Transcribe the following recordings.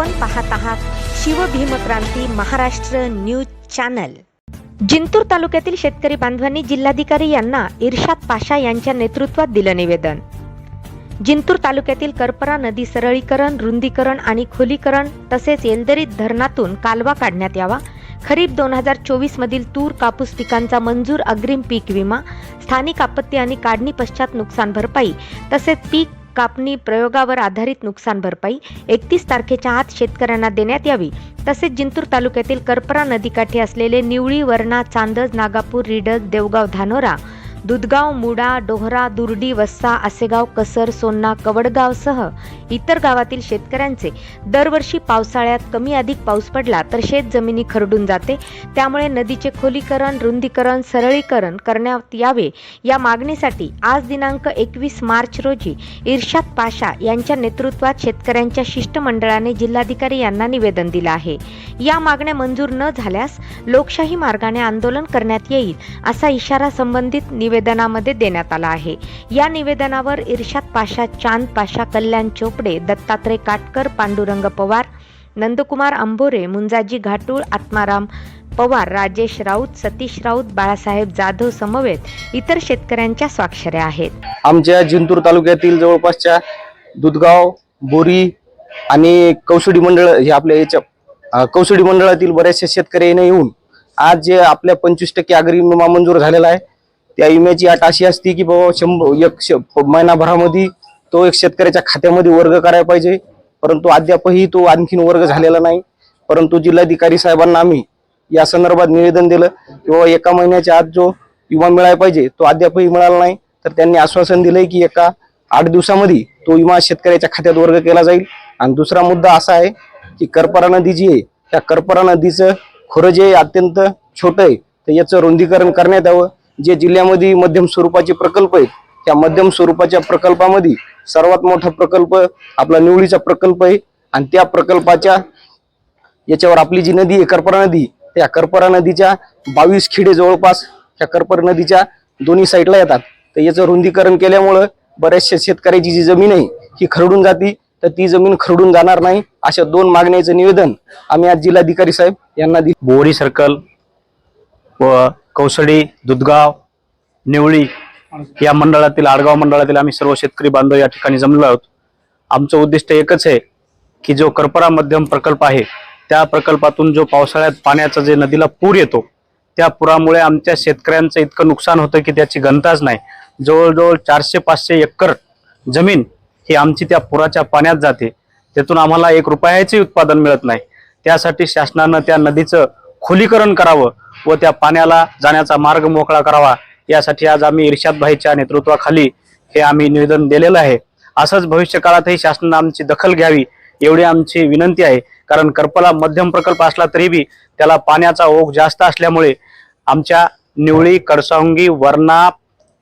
आपण पाहत आहात शिवभीमक्रांती महाराष्ट्र न्यूज चॅनल. जिंतूर तालुक्यातील शेतकरी बांधवांनी जिल्हाधिकारी यांना इर्शाद पाशा यांच्या नेतृत्वात दिलं निवेदन. जिंतूर तालुक्यातील करपरा नदी सरळीकरण रुंदीकरण आणि खोलीकरण तसेच येलदरीत धरणातून कालवा काढण्यात यावा. खरीप दोन हजार चोवीस मधील तूर कापूस पिकांचा मंजूर अग्रिम पीक विमा स्थानिक आपत्ती आणि काढणी पश्चात नुकसान भरपाई तसेच पीक कापणी प्रयोगावर आधारित नुकसान भरपाई. एकतीस तारखेच्या आत शेतकऱ्यांना देण्यात यावी. तसेच जिंतूर तालुक्यातील करपरा नदीकाठी असलेले निवळी वरणा चांदज नागापूर रिडज देवगाव धानोरा दुधगाव मुडा डोहरा दुर्डी वस्सा आसेगाव कसर सोन्ना कवडगावसह इतर गावातील शेतकऱ्यांचे दरवर्षी पावसाळ्यात कमी अधिक पाऊस पडला तर शेत जमिनी खरडून जाते. त्यामुळे नदीचे खोलीकरण रुंदीकरण सरळीकरण करण्यात यावे. या मागणीसाठी आज दिनांक एकवीस मार्च रोजी इर्शाद पाशा यांच्या नेतृत्वात शेतकऱ्यांच्या शिष्टमंडळाने जिल्हाधिकारी यांना निवेदन दिलं आहे. या मागण्या मंजूर न झाल्यास लोकशाही मार्गाने आंदोलन करण्यात येईल असा इशारा संबंधित निवेदनामध्ये देण्यात आला आहे. या निवेदनावर इर्शाद पाशा चांद पाशा कल्याण चोपडे दत्तात्रय काटकर पांडुरंग पवार नंदकुमार अंबोरे मुंजाजी घाटूळ आत्माराम पवार राजेश राऊत सतीश राऊत बाळासाहेब जाधव समवेत इतर शेतकऱ्यांच्या स्वाक्षऱ्या आहेत. आमच्या जिंतूर तालुक्यातील जवळपासच्या दुधगाव बोरी आणि कौसडी मंडळ हे आपल्या याच्या अं, कौसडी मंडळातील बऱ्याचशा शेतकऱ्यांनी येऊन आज जे आपल्या पंचवीस टक्के अग्रिम विमा मंजूर झालेला आहे त्या विम्याची अट अशी असते की बाबा शंभर एक श- महिनाभरामध्ये तो एक शेतकऱ्याच्या खात्यामध्ये वर्ग करायला पाहिजे. परंतु अद्यापही तो आणखीन वर्ग झालेला नाही. परंतु जिल्हाधिकारी साहेबांना आम्ही या संदर्भात निवेदन दिलं की बाबा एका महिन्याच्या आत जो विमा मिळायला पाहिजे तो अद्यापही मिळाला नाही. तर त्यांनी आश्वासन दिलंय की एका आठ दिवसामध्ये तो विमा शेतकऱ्याच्या खात्यात वर्ग केला जाईल. आणि दुसरा मुद्दा असा आहे की करपरा नदी जी आहे त्या करपरा नदीचं खोरं जे अत्यंत छोटं आहे तर याचं रुंदीकरण करण्यात यावं. जे जिल्ह्यामध्ये मध्यम स्वरूपाचे प्रकल्प आहेत त्या मध्यम स्वरूपाच्या प्रकल्पामध्ये सर्वात मोठा प्रकल्प आपला निवळीचा प्रकल्प आहे. आणि त्या प्रकल्पाच्या याच्यावर आपली जी नदी आहे करपरा नदी त्या करपरा नदीच्या बावीस खिडे जवळपास त्या करपरा नदीच्या दोन्ही साईडला येतात. तर याचं रुंदीकरण केल्यामुळं बऱ्याचशा शेतकऱ्याची जी जमीन आहे ही खरडून जाती. तर ती जमीन खरडून जाणार नाही अशा दोन मागण्याचं निवेदन आम्ही आज जिल्हाधिकारी साहेब यांना दिले. बोरी सर्कल व कौसडी दुधगाव निवळी या मंडळातील आडगाव मंडळातील आम्ही सर्व शेतकरी बांधव या ठिकाणी जमलो आहोत. आमचं उद्दिष्ट एकच आहे की जो करपरा मध्यम प्रकल्प आहे त्या प्रकल्पातून जो पावसाळ्यात पाण्याचा जे नदीला पूर येतो त्या पुरामुळे आमच्या शेतकऱ्यांचं इतकं नुकसान होतं की त्याची गणताच नाही. जवळजवळ चारशे पाचशे एकर जमीन ही आमची त्या पुराच्या पाण्यात जाते. त्यातून आम्हाला एक रुपयाचे उत्पादन मिळत नाही. त्यासाठी शासनानं त्या नदीचं खोलीकरण करावं व त्या पाण्याला जाण्याचा मार्ग मोकळा करावा. यासाठी आज आम्ही इर्षाद भाईच्या नेतृत्वाखाली हे आम्ही निवेदन दिलेलं आहे. असंच भविष्य काळातही शासनानं आमची दखल घ्यावी एवढी आमची विनंती आहे. कारण करपला मध्यम प्रकल्प असला तरी बी त्याला पाण्याचा ओघ जास्त असल्यामुळे आमच्या निवळी कडसावंगी वरणा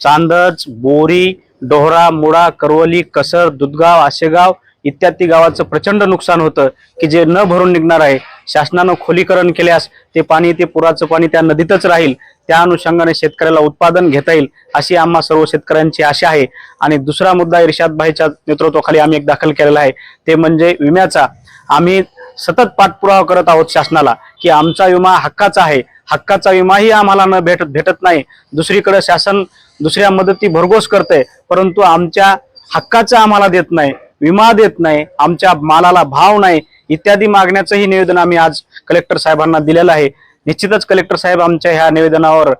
चांदज बोरी डोहरा मुडा करवली कसर दुधगाव आशेगाव इत्यादी गावाचं प्रचंड नुकसान होतं की जे न भरून निघणार आहे शासनानं खोलीकरण केल्यास ते पाणी ते पुराचं पाणी त्या नदीतच राहील. त्या अनुषंगाने शेतकऱ्याला उत्पादन घेता येईल अशी आम्हा सर्व शेतकऱ्यांची आशा आहे. आणि दुसरा मुद्दा इर्षादभाईच्या नेतृत्वाखाली आम्ही एक दाखल केलेला आहे. ते म्हणजे विम्याचा. आम्ही सतत पाठपुरावा करत आहोत शासनाला की आमचा विमा हक्काचा आहे. हक्काचा विमाही आम्हाला न भेट भेटत नाही. दुसरीकडे शासन दुसऱ्या मदती भरघोस करते परंतु आमच्या हक्काचा आम्हाला देत नाही. विमा देत नाही आमच्या मालाला भाव नाही इत्यादी मागण्याचंही निवेदन आम्ही आज कलेक्टर साहेबांना दिलेलं आहे. निश्चितच कलेक्टर साहेब आमच्या ह्या निवेदनावर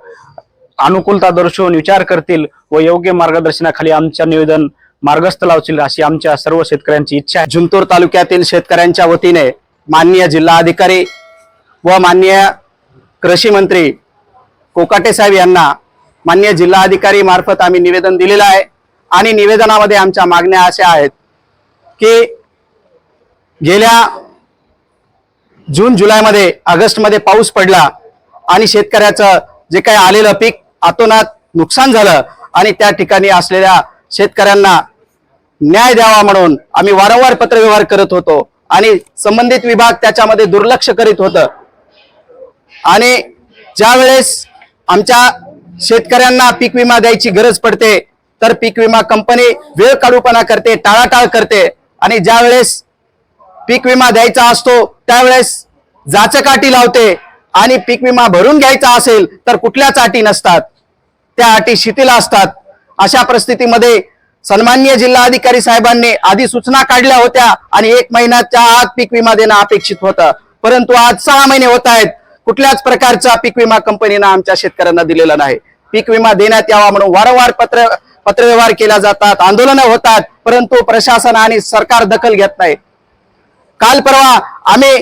अनुकूलता दर्शवून विचार करतील व योग्य मार्गदर्शनाखाली आमच्या निवेदन मार्गस्थ लावतील अशी आमच्या सर्व शेतकऱ्यांची इच्छा आहे. जुंतूर तालुक्यातील शेतकऱ्यांच्या वतीने माननीय जिल्हाधिकारी व माननीय कृषी मंत्री कोकाटे साहेब यांना माननीय जिल्हाधिकारी मार्फत आम्ही निवेदन दिलेलं आहे. आणि निवेदनामध्ये आमच्या मागण्या अशा आहेत. की गेल्या जून जुलैमध्ये ऑगस्टमध्ये पाऊस पडला आणि शेतकऱ्याचं जे काही आलेलं पीक आतोनात नुकसान झालं आणि त्या ठिकाणी असलेल्या शेतकऱ्यांना न्याय द्यावा म्हणून आम्ही वारंवार पत्रव्यवहार करत होतो आणि संबंधित विभाग त्याच्यामध्ये दुर्लक्ष करीत होतं. आणि ज्यावेळेस आमच्या शेतकऱ्यांना पीक विमा द्यायची गरज पडते तर पीक विमा कंपनी वेळ काढूपणा करते टाळाटाळ करते. आणि ज्या वेळेस पीक विमा द्यायचा असतो त्यावेळेस जाचकाटी लावते आणि पीक विमा भरून घ्यायचा असेल तर कुठल्याच अटी नसतात? त्या अटी शिथिल असतात. अशा परिस्थितीमध्ये सन्मान्य जिल्हाधिकारी साहेबांनी आधी सूचना काढल्या होत्या आणि एक महिन्याच्या आत पीक विमा देणं अपेक्षित होतं. परंतु आज सहा महिने होत आहेत. कुठल्याच प्रकारचा पीक विमा कंपनीनं आमच्या शेतकऱ्यांना दिलेला नाही. पीक विमा देण्यात यावा म्हणून वारंवार पत्र पत्रव्यवहार केल्या जातात आंदोलनं होतात परंतु प्रशासन आणि सरकार दखल घेत नाही. काल परवा आम्ही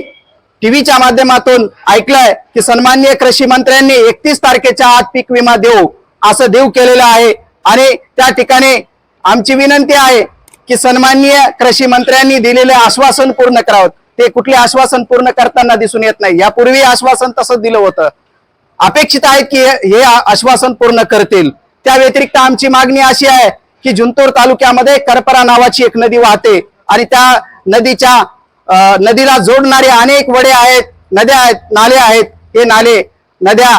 टीव्हीच्या माध्यमातून ऐकलंय की सन्माननीय कृषी मंत्र्यांनी एकतीस तारखेच्या आत पीक विमा देऊ असं देऊ केलेलं आहे. आणि त्या ठिकाणी आमची विनंती आहे की सन्माननीय कृषी मंत्र्यांनी दिलेले आश्वासन पूर्ण करावं. ते कुठले आश्वासन पूर्ण करताना दिसून येत नाही. यापूर्वी आश्वासन तसं दिलं होतं. अपेक्षित आहे की हे आश्वासन पूर्ण करतील. त्या व्यतिरिक्त आमची मागणी अशी आहे की जुंतूर तालुक्यामध्ये करपरा नावाची एक नदी वाहते आणि त्या नदीच्या अं, नदीला जोडणारे अनेक वडे आहेत नद्या आहेत नाले आहेत. हे नाले नद्या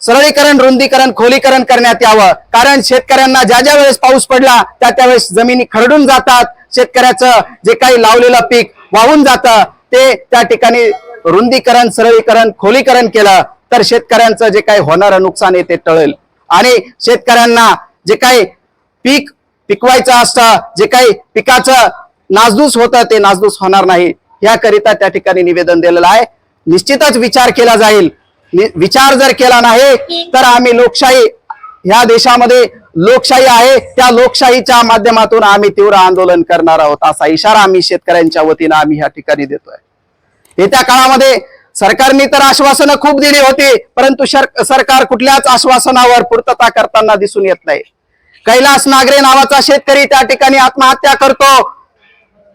सरळीकरण रुंदीकरण खोलीकरण करण्यात यावं. कारण शेतकऱ्यांना ज्या ज्या वेळेस पाऊस पडला त्या त्यावेळेस जमिनी खरडून जातात. शेतकऱ्याचं जे काही लावलेलं पीक वाहून जातं ते त्या ठिकाणी रुंदीकरण सरळीकरण खोलीकरण केलं तर शेतकऱ्यांचं जे काही होणारं नुकसान आहे ते टळेल. आणि शेतकऱ्यांना जे काही पीक पिकवायचं असतं जे काही पिकाचं नासधूस होतं ते नासधूस होणार नाही. याकरिता त्या ठिकाणी निवेदन दिलेलं आहे. निश्चितच विचार केला जाईल. विचार जर केला नाही तर आम्ही लोकशाही ह्या देशामध्ये लोकशाही आहे. त्या लोकशाहीच्या माध्यमातून आम्ही तीव्र आंदोलन करणार आहोत असा इशारा आम्ही शेतकऱ्यांच्या वतीनं आम्ही ह्या ठिकाणी देतोय. येत्या काळामध्ये सरकारने तर आश्वासनं खूप दिली होती परंतु सरकार कुठल्याच आश्वासनावर पूर्तता करताना दिसून येत नाही. कैलास नागरे नावाचा शेतकरी त्या ठिकाणी आत्महत्या करतो.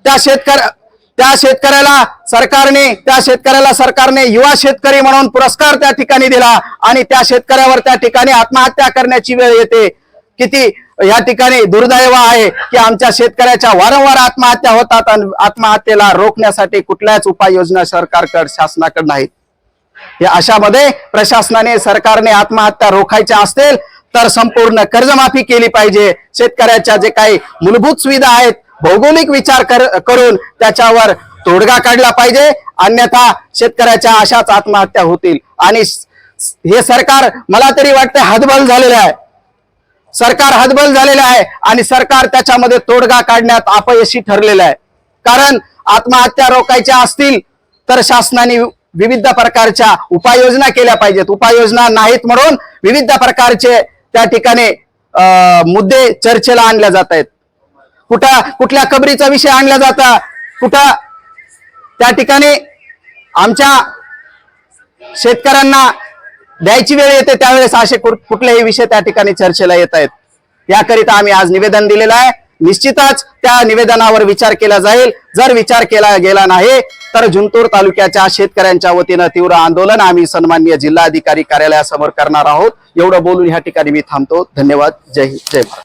त्या शेतकर त्या शेतकऱ्याला सरकारने त्या शेतकऱ्याला सरकारने युवा शेतकरी म्हणून पुरस्कार त्या ठिकाणी दिला आणि त्या शेतकऱ्यावर त्या ठिकाणी आत्महत्या करण्याची वेळ येते. किती या ठिकाणी दुर्दैव आहे की आमच्या शेतकऱ्याच्या वारंवार आत्महत्या होतात आणि आत्महत्येला रोखण्यासाठी कुठल्याच उपाययोजना सरकारकडे शासनाकडे नाहीत. या अशामध्ये प्रशासनाने सरकारने आत्महत्या रोखायच्या असतील तर संपूर्ण कर्जमाफी केली पाहिजे. शेतकऱ्याच्या जे काही मूलभूत सुविधा आहेत भौगोलिक विचार कर- करून त्याच्यावर तोडगा काढला पाहिजे. अन्यथा शेतकऱ्याच्या अशाच आत्महत्या होतील. आणि हे सरकार मला तरी वाटतं हतबल झालेलं आहे. सरकार हतबल झालेलं आहे आणि सरकार त्याच्यामध्ये तोडगा काढण्यात अपयशी ठरलेलं आहे. कारण आत्महत्या रोखायच्या असतील तर शासनाने विविध प्रकारच्या उपाययोजना केल्या पाहिजेत. उपाययोजना नाहीत म्हणून विविध प्रकारचे त्या ठिकाणी अं, मुद्दे चर्चेला आणल्या जात आहेत. कुठं कुठल्या कबरीचा विषय आणला जाता कुठं त्या ठिकाणी आमच्या शेतकऱ्यांना द्यायची वेळ येते त्यावेळेस असे कुठलेही विषय त्या ठिकाणी चर्चेला येत आहेत. याकरिता आम्ही आज निवेदन दिलेलं आहे. निश्चितच त्या निवेदनावर विचार केला जाईल. जर विचार केला गेला नाही तर जुंतूर तालुक्याच्या शेतकऱ्यांच्या वतीनं तीव्र आंदोलन आम्ही सन्मान्य जिल्हाधिकारी कार्यालयासमोर करणार आहोत. एवढं बोलून ह्या ठिकाणी मी थांबतो. धन्यवाद. जय हिंद. जय भारत.